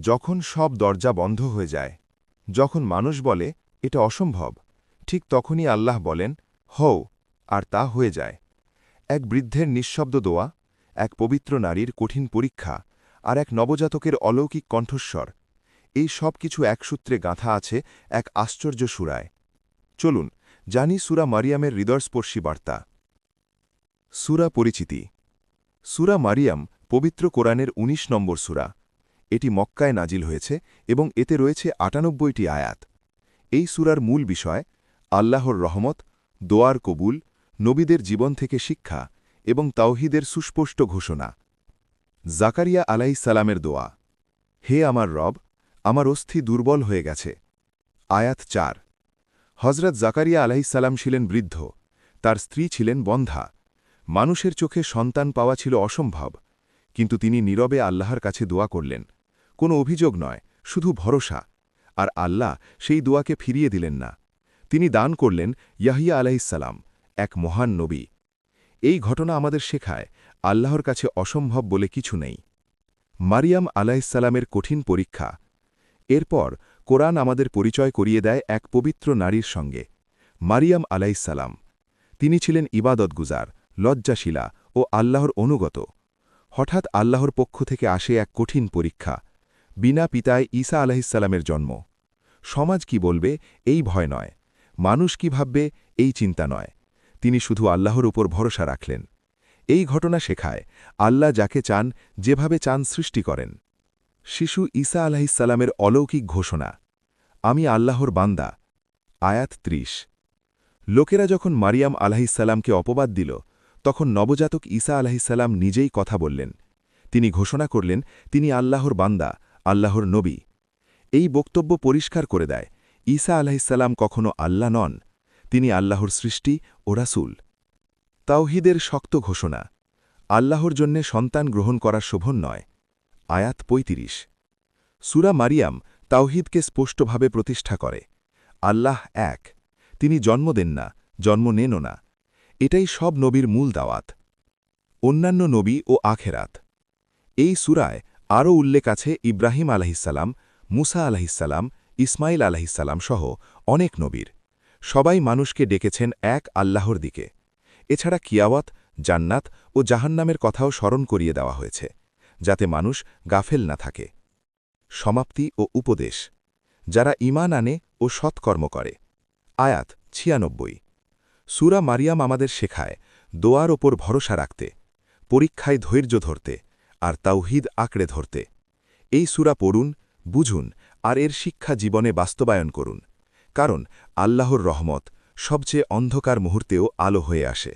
যখন সব দরজা বন্ধ হয়ে যায়, যখন মানুষ বলে, এটা অসম্ভব, ঠিক তখনই আল্লাহ বলেন, হও, আর তা হয়ে যায়। এক বৃদ্ধের নিঃশব্দ দোয়া, এক পবিত্র নারীর কঠিন পরীক্ষা, আর এক নবজাতকের অলৌকিক কণ্ঠস্বর, এই সব কিছু এক সূত্রে গাঁথা আছে এক আশ্চর্য সুরায়। চলুন, জানি সুরা মারিয়ামের হৃদয়স্পর্শী বার্তা। সুরা পরিচিতি। সুরা মারিয়াম পবিত্র কোরআনের ১৯ নম্বর সুরা। এটি মক্কায় নাজিল হয়েছে এবং এতে রয়েছে আটানব্বইটি আয়াত। এই সুরার মূল বিষয়, আল্লাহর রহমত, দোয়ার কবুল, নবীদের জীবন থেকে শিক্ষা এবং তাওহিদের সুস্পষ্ট ঘোষণা। জাকারিয়া আলাইসালামের দোয়া, হে আমার রব, আমার অস্থি দুর্বল হয়ে গেছে। আয়াত চার হজরত জাকারিয়া আলাইসালাম ছিলেন বৃদ্ধ, তার স্ত্রী ছিলেন বন্ধা। মানুষের চোখে সন্তান পাওয়া ছিল অসম্ভব, কিন্তু তিনি নীরবে আল্লাহর কাছে দোয়া করলেন। কোনো অভিযোগ নয়, শুধু ভরসা, আর আল্লাহ সেই দোয়াকে ফিরিয়ে দিলেন না। তিনি দান করলেন ইয়াহিয়া আলাইসাল্লাম এক মহান নবী। এই ঘটনা আমাদের শেখায়, আল্লাহর কাছে অসম্ভব বলে কিছু নেই। মারিয়াম আলাইসাল্লামের কঠিন পরীক্ষা। এরপর কোরআন আমাদের পরিচয় করিয়ে দেয় এক পবিত্র নারীর সঙ্গে, মারিয়াম আলাইসাল্লাম তিনি ছিলেন ইবাদতগুজার লজ্জাশীলা ও আল্লাহর অনুগত। হঠাৎ আল্লাহর পক্ষ থেকে আসে এক কঠিন পরীক্ষা। বিনা পিতায় ঈসা আলাহিসাল্লামের জন্ম। সমাজ কি বলবে? এই ভয় নয়। মানুষ কি ভাববে? এই চিন্তা নয়। তিনি শুধু আল্লাহর উপর ভরসা রাখলেন। এই ঘটনা শেখায়, আল্লাহ যাকে চান, যেভাবে চান সৃষ্টি করেন। শিশু ঈসা আলাহিসাল্লামের অলৌকিক ঘোষণা, আমি আল্লাহর বান্দা। আয়াত ত্রিশ। লোকেরা যখন মারিয়াম আলাহিসাল্লামকে অপবাদ দিল তখন নবজাতক ঈসা আলাহিসাল্লাম নিজেই কথা বললেন। তিনি ঘোষণা করলেন, তিনি আল্লাহর বান্দা, আল্লাহর নবী। এই বক্তব্য পরিষ্কার করে দেয়, ঈসা আলাহিসাল্লাম কখনো আল্লাহ নন, তিনি আল্লাহর সৃষ্টি ও রাসুল। তাওহিদের শক্ত ঘোষণা, আল্লাহর জন্যে সন্তান গ্রহণ করা শোভন নয়। আয়াত ৩৫ সুরা মারিয়াম তাওহিদকে স্পষ্টভাবে প্রতিষ্ঠা করে, আল্লাহ এক, তিনি জন্ম দেন না, জন্ম নেনও না। এটাই সব নবীর মূল দাওয়াত। অন্যান্য নবী ও আখেরাত। এই সুরায় আরও উল্লেখ আছে ইব্রাহিম আলাহিসাল্লাম মুসা আলাহিসাল্লাম ইসমাইল আলাহিসাল্লাম সহ অনেক নবীর। সবাই মানুষকে ডেকেছেন এক আল্লাহর দিকে। এছাড়া কিয়াওয়াত, জান্নাত ও জাহান্নামের কথাও স্মরণ করিয়ে দেওয়া হয়েছে, যাতে মানুষ গাফেল না থাকে। সমাপ্তি ও উপদেশ। যারা ইমান আনে ও সৎকর্ম করে। আয়াত ছিয়ানব্বই। সুরা মারিয়াম আমাদের শেখায়, দোয়ার ওপর ভরসা রাখতে, পরীক্ষায় ধৈর্য ধরতে, আর তাওহিদ আঁকড়ে ধরতে। এই সুরা পড়ুন, বুঝুন, আর এর শিক্ষা জীবনে বাস্তবায়ন করুন। কারণ আল্লাহর রহমত সবচেয়ে অন্ধকার মুহূর্তেও আলো হয়ে আসে।